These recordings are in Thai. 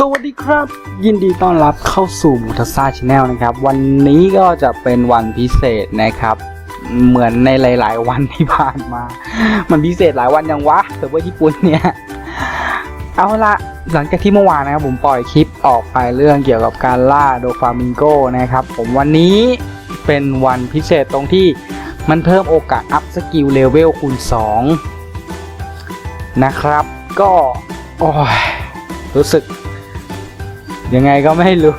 สวัสดีครับ ยินดีต้อนรับเข้าสู่มูทัสซาชาแนลนะครับ วันนี้ก็จะเป็นวันพิเศษนะครับ เหมือนในหลาย ๆ วันที่ผ่านมา มันพิเศษหลายวันยังวะเซิร์ฟเวอร์ญี่ปุ่นเนี่ย เอาละหลังจากที่เมื่อวานนะครับผมปล่อยคลิปออกไปเรื่องเกี่ยวกับการล่าโดฟามิงโกนะครับ ผมวันนี้เป็นวันพิเศษตรงที่มันเพิ่มโอกาสอัพสกิลเลเวลคูณ 2 นะครับ ก็โอ้ยรู้สึก ยังไงก็ไม่รู้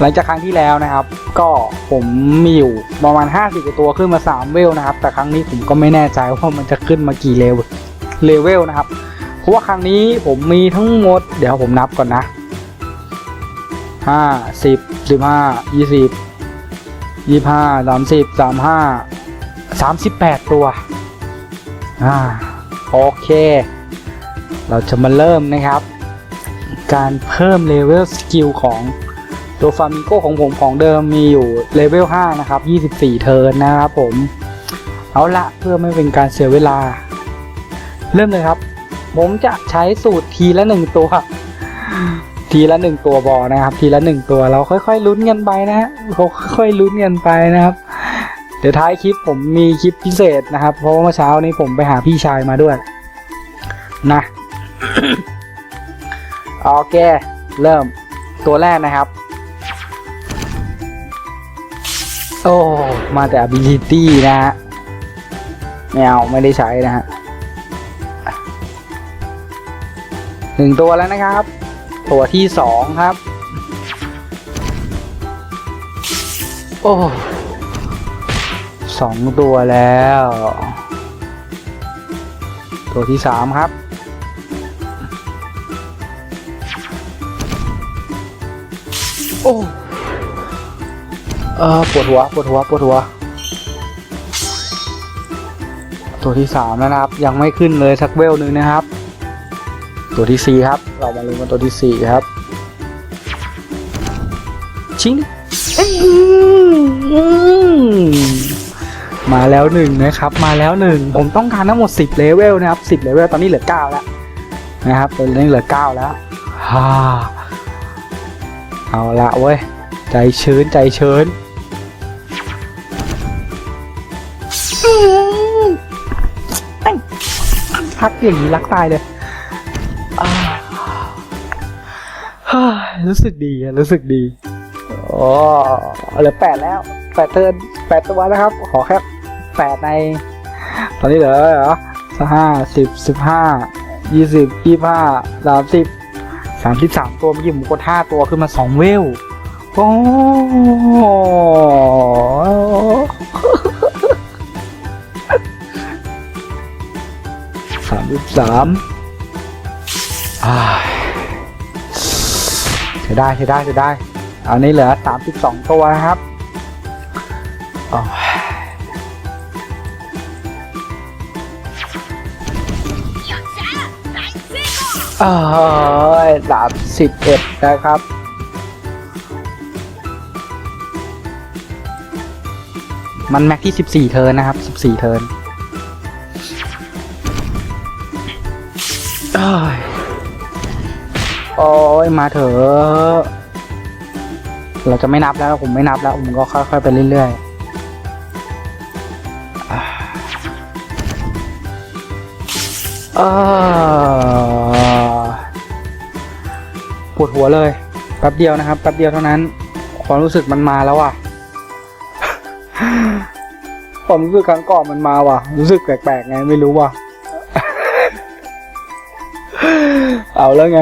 หลังจากครั้งที่แล้วนะครับ ก็ผมมีอยู่ประมาณ 50ตัวขึ้นมา 3 เวลนะครับ แต่ครั้งนี้ผมก็ไม่แน่ใจว่ามันจะขึ้นมากี่เลเวลเลเวลนะครับ เพราะว่าครั้งนี้ผมมีทั้งหมด เดี๋ยวผมนับก่อนนะ 5 10 15 20 25 30 35 38 ตัว อ่า โอเค เราจะมาเริ่มนะครับ การเพิ่มเลเวลสกิลของตัวฟามิโกของผมของเดิมมีอยู่เลเวล5นะครับ 24 เทิร์นนะครับผม เอาละเพื่อไม่เป็นการเสียเวลา เริ่มเลยครับ ผมจะใช้สูตรทีละหนึ่งตัว ทีละหนึ่งตัวบอนะครับ ทีละหนึ่งตัวเราค่อยๆลุ้นกันไปนะฮะเราค่อยๆลุ้นกันไปนะครับ เดี๋ยวท้ายคลิปผมมีคลิปพิเศษนะครับ เพราะว่าเมื่อเช้านี้ผมไปหาพี่ชายมาด้วย นะ โอเค เริ่มตัวแรกนะครับ โอ้ มาแต่ ability นะฮะไม่เอาไม่ได้ใช้นะฮะหนึ่งตัวแล้วนะครับ ตัวที่สองครับ โอ้สองตัวแล้ว ตัวที่สามครับ อ้เออปวดหัวปวดหัวปวดหัว ตัวที่สามนะครับ ยังไม่ขึ้นเลยสักเวลหนึ่งนะครับ ตัวที่สี่ครับ เรามาลุ้นกันตัวที่สี่ครับ ชิงเอ้ยอืมมาแล้วหนึ่งนะครับ มาแล้วหนึ่งผมต้องการทั้งหมดสิบเลเวลนะครับสิบเลเวลตอนนี้เหลือเก้าแล้วนะครับตอนนี้เหลือเก้าแล้วฮ่า เอาละเว้ย ใจชื้นใจชื้นอื้อเอ้ยพักอย่างนี้รักตายเลยฮ่ารู้สึกดีรู้สึกดีโอ้เหลือแปดแล้วแปดเทิร์นแปดตัวนะครับ ขอแค่แปดใน ตอนนี้เหลือเหรอห้าสิบสิบห้ายี่สิบยี่ห้าสามสิบามสิบสามตัวเมื่อกี้ผมกดห้าตัวขึ้นมาสองเวลโอ้สามสิบสามเสียได้เสียได้เสียได้ อันนี้เหลือสามสิบสองตัวนะครับ โอ้ยเอ้ยสามสิบเอ็ดนะครับ มันแม็กที่สิบสี่เทินนะครับสิบสี่เทินเอ้ยโอ้ยมาเถอะ เราจะไม่นับแล้วผมไม่นับแล้ว ผมก็ค่อยๆไปเรื่อยๆอ่าเออ หัวเลยแป๊บเดียวนะครับแป๊บเดียวเท่านั้น ความรู้สึกมันมาแล้วอะผมรู้สึกครั้งก่อนมันมาว่ะ รู้สึกแปลกๆไงไม่รู้ว่ะ เอาแล้วไง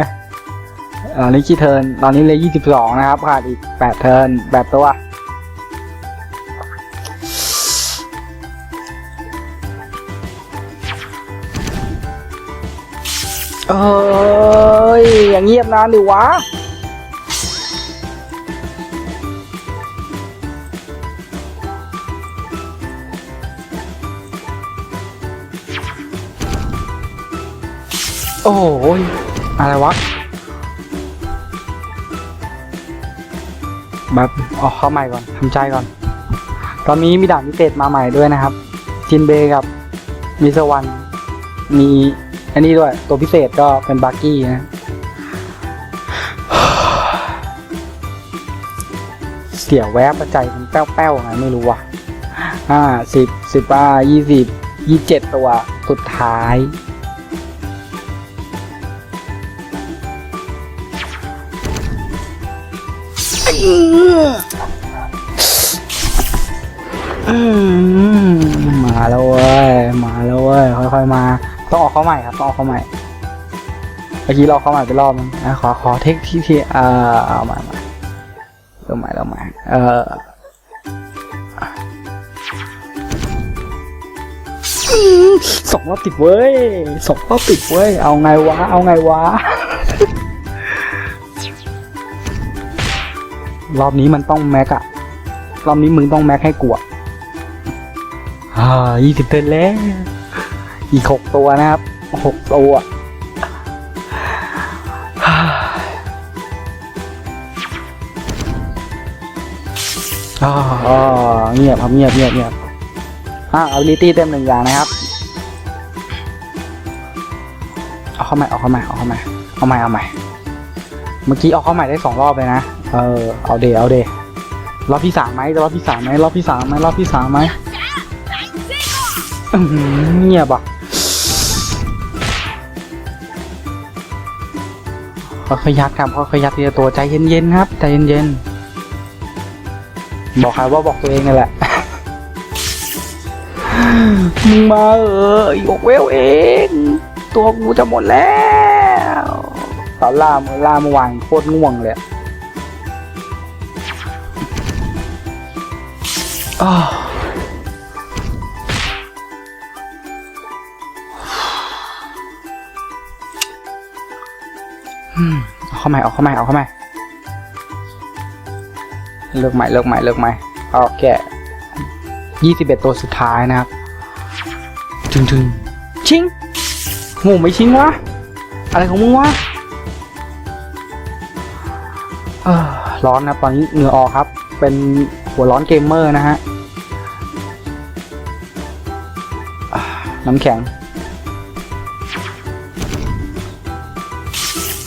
ตอนนี้กี่เทิร์นตอนนี้เลยยี่สิบสองนะครับขาดอีกแปดเทิร์นแปดตัว เอ้ย อย่างเงียบนานดิวะ โอ้ยอะไรวะแบบออกเข้าใหม่ก่อนทำใจก่อน ตอนนี้มีด่านพิเศษมาใหม่ด้วยนะครับ จินเบย์กับมิสวรรณมีอันนี้ด้วยตัวพิเศษก็เป็นบักกี้นะ เสียแวบประใจมันแป้วๆไงไม่รู้ว่ะห้าสิบสิบห้ายี่สิบยี่เจ็ดตัวสุดท้าย มาแล้วเว้ย มาแล้วเว้ย ค่อยๆมา ต้องออกเข้าใหม่ครับ ต้องออกเข้าใหม่ เมื่อกี้เราเข้าใหม่ไปรอบนึงขอขอเทคที่ที่เอ่อเอามา เริ่มใหม่เริ่มใหม่เอ่ออืมสองรอบติดเว้ยสองรอบติดเว้ย เอาไงวะ เอาไงวะ รอบนี้มันต้องแม็กอะรอบนี้มึงต้องแม็กให้กูอะอ่ายี่สิบเทิร์นแล้ว อีกหกตัวนะครับหกตัว อ่าอ่าเงียบครับเงียบเงียบเงียบอ่า ability เต็มหนึ่งอย่างนะครับ เอาเข้าใหม่เอาเข้าใหม่เอาเข้าใหม่เอาใหม่เอาใหม่เมื่อกี้เอาเข้าใหม่ได้สองรอบเลยนะ เออ เอาเดเอาเดรอบที่สามไหมจะรอบที่สามไหมรอบที่สามไหมรอบที่สามไหมเงียบอะค่อยๆยัดครับค่อยๆยัดทีละตัวใจเย็นๆครับใจเย็นๆ บอกใครว่าบอกตัวเองนี่แหละมึงมาเอออีกเวลเอง ตัวกูจะหมดแล้วตอนล่ามล่าเมื่อวานโคตรง่วงเลยอ้าวเอาเข้าใหม่เอาเข้าใหม่เอาเข้าใหม่ เลิกใหม่เลิกใหม่เลิกใหม่เอาแกะยี่สิบเอ็ดตัวสุดท้ายนะครับถึงถึงชิงงูไม่ชิงวะอะไรของมึงวะเออร้อนนะตอนนี้เหงื่อออกครับ เป็นหัวร้อนเกมเมอร์นะฮะน้ำแข็ง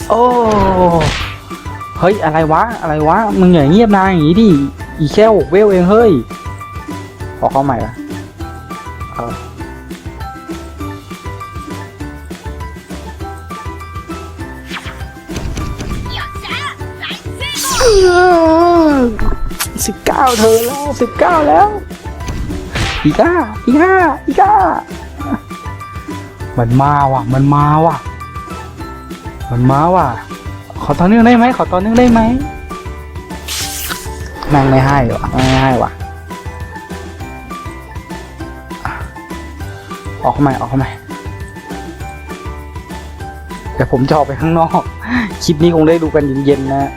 โอ้ เฮ้ยอะไรวะอะไรวะมึงอย่าเงียบนาอย่างนี้ดิอีแค่หกเวลเองเฮ้ยขอเข้าใหม่ละเออสิบเก้าเธอแล้วสิบเก้าแล้ว อีก้าอีก้าอีก้ามันมาว่ะ มันมาว่ะ มันมาว่ะ ขอตอนนึงได้ไหมขอตอนนึงได้ไหมแม่งไม่ให้วะแม่งไม่ให้วะออกเข้ามาออกเข้ามาแต่ผมจะออกไปข้างนอก คลิปนี้คงได้ดูกันเย็นๆนะ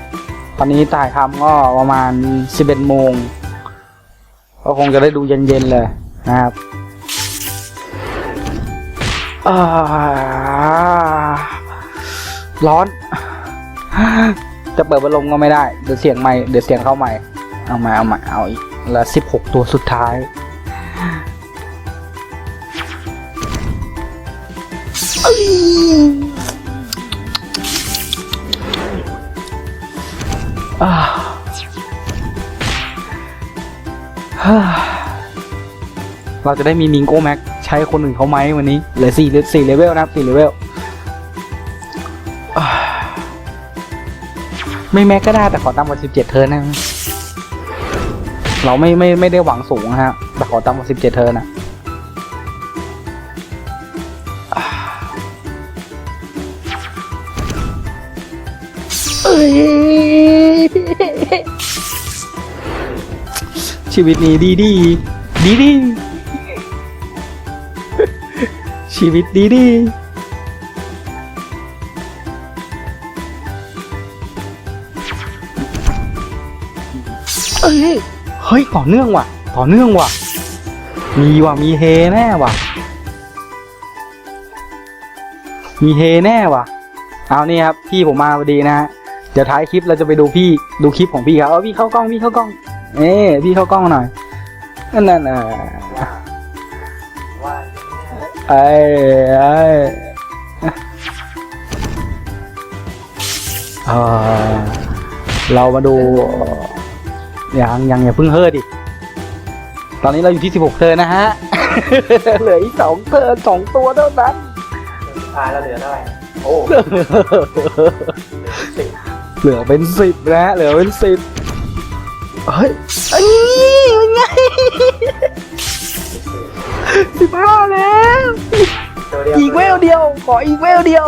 ตอนนี้ถ่ายทำก็ประมาณ11โมง ก็คงจะได้ดูเย็นๆเลยนะครับอ่าร้อน จะเปิดพัดลมก็ไม่ได้ เดี๋ยวเสียงไม่ เดี๋ยวเสียงเข้าใหม่ เอาใหม่ เอาใหม่ เอาอีกแล้ว16ตัวสุดท้าย เราจะได้มีมิงโก้แม็กใช้คนอื่นเขาไหมวันนี้เหลือสี่สี่เลเวลนะสี่เลเวล ไม่แม็กก็ได้แต่ขอต่ำกว่าสิบเจ็ดเทิร์นนะเราไม่ไม่ไม่ได้หวังสูงนะฮะแต่ขอต่ำกว่าสิบเจ็ดเทิร์นนะชีวิตนี้ดีดีดีดีชีวิตดีดี เฮ้ยต่อเนื่องว่ะ ต่อเนื่องว่ะ มีว่ะมีเฮแน่ว่ะ มีเฮแน่ว่ะ เอานี่ครับพี่ผมมาพอดีนะฮะเดี๋ยวท้ายคลิปเราจะไปดูพี่ดูคลิปของพี่ครับเอาพี่เข้ากล้องพี่เข้ากล้อง เอ้พี่เข้ากล้องหน่อยนั่นน่ะไอ้ไอ้เออเรามาดู ยังยังอย่าเพิ่งเฮ้อดิ ตอนนี้เราอยู่ที่ 16เทิร์นนะฮะ เหลืออีกสองเทิร์นสองตัวเท่านั้นสุดท้ายแล้วเหลือเท่าไหร่โอ้สิบเหลือเป็นสิบนะฮะเหลือเป็นสิบเฮ้ยอันนี้เป็นไงสิบห้าแล้วตัวเดียวอีกเวลเดียว ขออีกเวลเดียว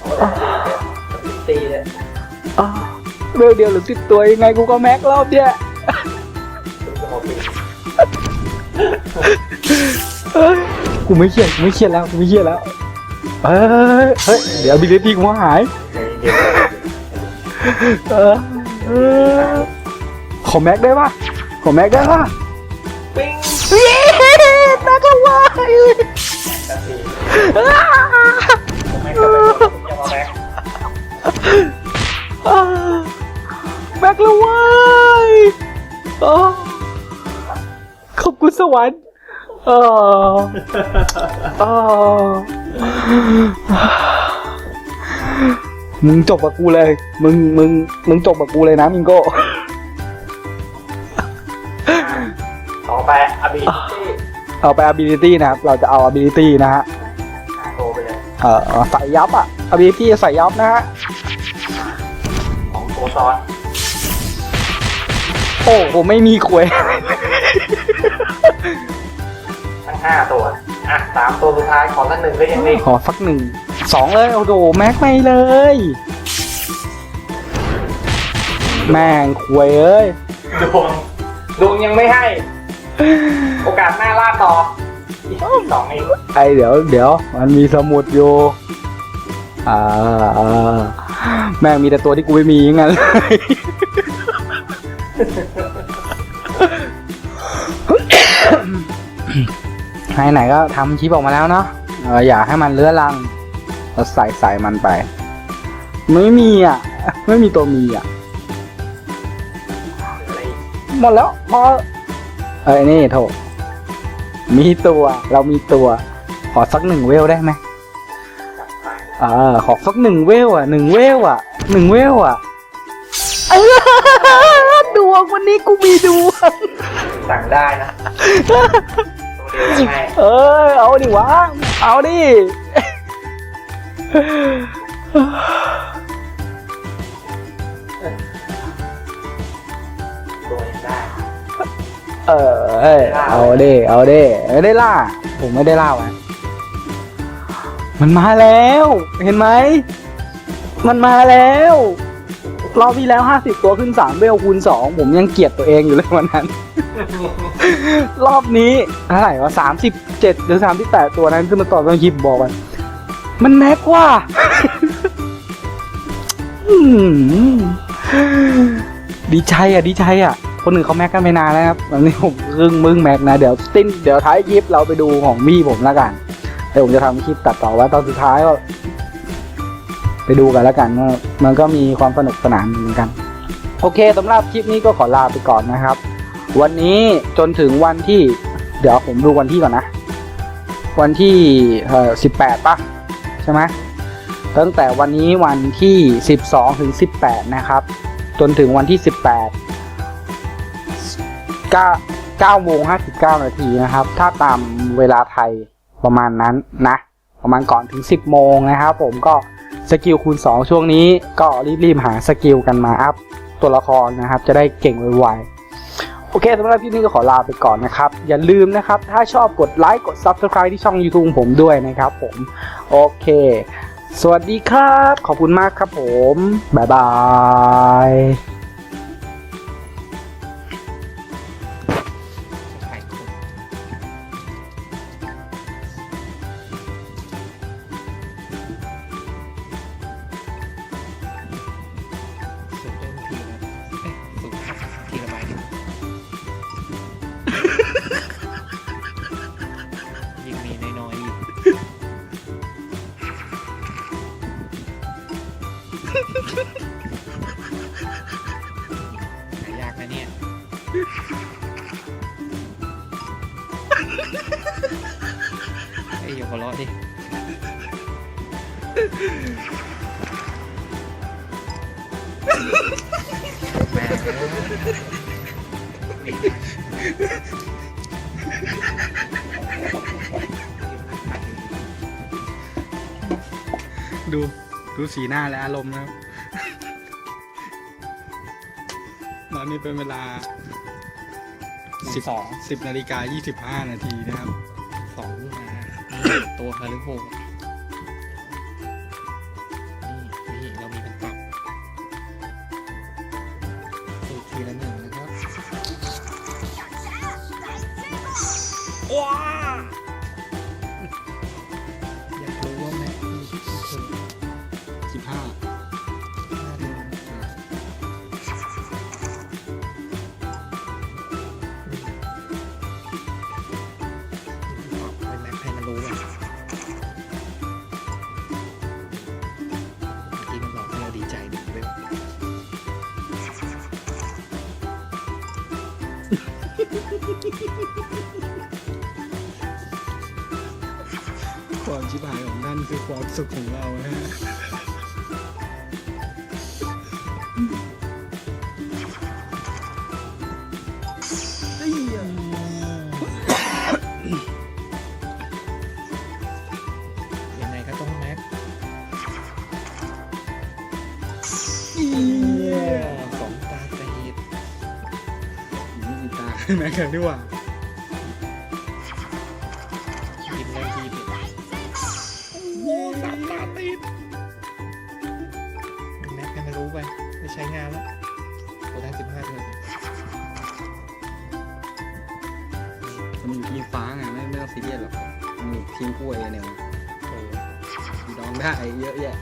โอ้แต่ตีเลยอ้าว เวลเดียวหรือสิบตัวยังไงกูก็แม็กรอบเนี้ยสุดสมองปีเอ้ยกูไม่เครียดกูไม่เครียดแล้วกูไม่เครียดแล้วเอ้ยเฮ้ยเดี๋ยวบิลเลตี้กูหายในเดียวเออเออขอแม็กได้ปะขอแม็กได้ปะปิ้งเย้ตาจะวายตัดทีแม็กก็เป็ ขอบคุณสวรรค์เออเออมึงจบกับกูเลย มึง มึง มึงจบกับกูเลยนะมิงโก้ ต่อไปอาบีที่เอาไป ability นะครับ เราจะเอา ability นะฮะ โตไปเลยเอ่อใส่ยับอะ ability ใส่ยับนะฮะ ของโตซ้อน โอ้ผมไม่มีควยทั้ง ห้าตัวอะสามตัวสุดท้ายขอสักหนึ่งก็ยังดีขอสักหนึ่งสองเลยโอ้โหแม็กไม่เลย แม่งควยเอ้ยดวงดวงยังไม่ให้ โอกาสหน้าล่าต่ออีกสองอีกไอเดี๋ยวเดี๋ยว มันมีสมุดอยู่อ่าอ่าแม่งมีแต่ตัวที่กูไม่มีงั้นเลย ไหนๆก็ทำคลิปออกมาแล้วเนาะเอออย่าให้มันเลื้อรังเราใส่ใส่มันไป ไม่มีอะ ไม่มีตัวมีอะอะไรอีกหมดแล้วพอเอ้ยนี่โถมีตัวเรามีตัว ขอสักหนึ่งเวลได้ไหมจับไปเออขอสักหนึ่งเวลอะหนึ่งเวลอะหนึ่งเวลอะเออดวงวันนี้กูมีดวงสั่งได้นะตัว เดียวยังไงเออเอาดิวะ เอาดิ ตัวยังได้เออเอ้ยเอาดิ เอาดิไม่ได้ล่า ผมไม่ได้ล่าไว้มันมาแล้ว เห็นไหม มันมาแล้ว รอบที่แล้วห้าสิบตัวขึ้นสามเวลคูณสองผมยังเกลียดตัวเองอยู่เลยวันนั้น รอบนี้เท่าไหร่วะสามสิบเจ็ดหรือสามสิบแปดตัวนั้นขึ้นมาต่อต้องคลิปบอกมันมันแม็กว่าดีใจอะ ดีใจอะ คนอื่นเขาแม็กกันไปนานแล้วครับวันนี้ผมครึ่งมึงแม็กนะ เดี๋ยวติ้นเดี๋ยวท้ายคลิปเราไปดูของมี่ผมแล้วกันเดี๋ยวผมจะทำคลิปตัดต่อไว้ตอนสุดท้ายก็ไปดูกันแล้วกันมันก็มีความสนุกสนานเหมือนกัน โอเคสำหรับคลิปนี้ก็ขอลาไปก่อนนะครับ วันนี้จนถึงวันที่ เดี๋ยวผมดูวันที่ก่อนนะ วันที่เอ่อสิบแปดปะใช่ไหมตั้งแต่วันนี้วันที่สิบสองถึงสิบแปดนะครับ จนถึงวันที่สิบแปดเก้าเก้าโมงห้าสิบเก้านาทีนะครับ ถ้าตามเวลาไทยประมาณนั้นนะ ประมาณก่อนถึง 10 โมงนะครับผมก็สกิลคูณ 2 ช่วงนี้ก็รีบๆหาสกิลกันมาอัพตัวละครนะครับ จะได้เก่งไวๆ โอเคสำหรับที่นี่ก็ขอลาไปก่อนนะครับ อย่าลืมนะครับ ถ้าชอบกดไลค์กด Subscribe ที่ช่อง YouTube ผมด้วยนะครับผม โอเค สวัสดีครับ ขอบคุณมากครับผม บ๊ายบาย ดูสีหน้าและอารมณ์นะครับตอนนี้เป็นเวลาสิบสองสิบนาฬิกายี่สิบห้านาทีนะครับสองลูกนะตัวฮารุโฮนี่นี่เรามีเป็นกลับอีกทีละหนึ่งนะครับว้า ความชิบหายของท่านคือความสุขของเราฮะ แม่กันดีกว่ายิ้มเลยยิ้มโอ้สามตาตีดแม็กให้มันรู้ไปไม่ใช้งานแล้วโอ้ได้สิบห้าเดือมันอยู่ทีมฟ้าไงไม่ไม่ต้องซีเรียสหรอกมันอยู่ทีมกล้วยเนี่ยโอ้ดองได้เยอะแยะ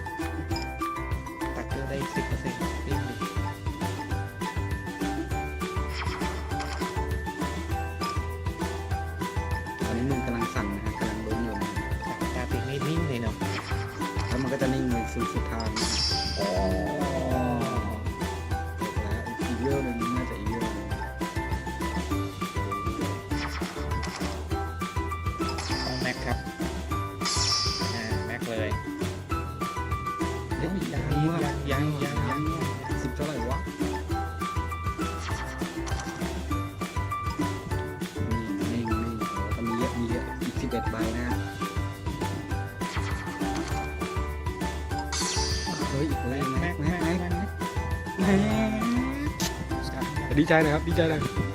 ตัดเลือดได้สิบเปอร์เซ็นต์รีบดิต ดีใจนะครับ ดีใจนะ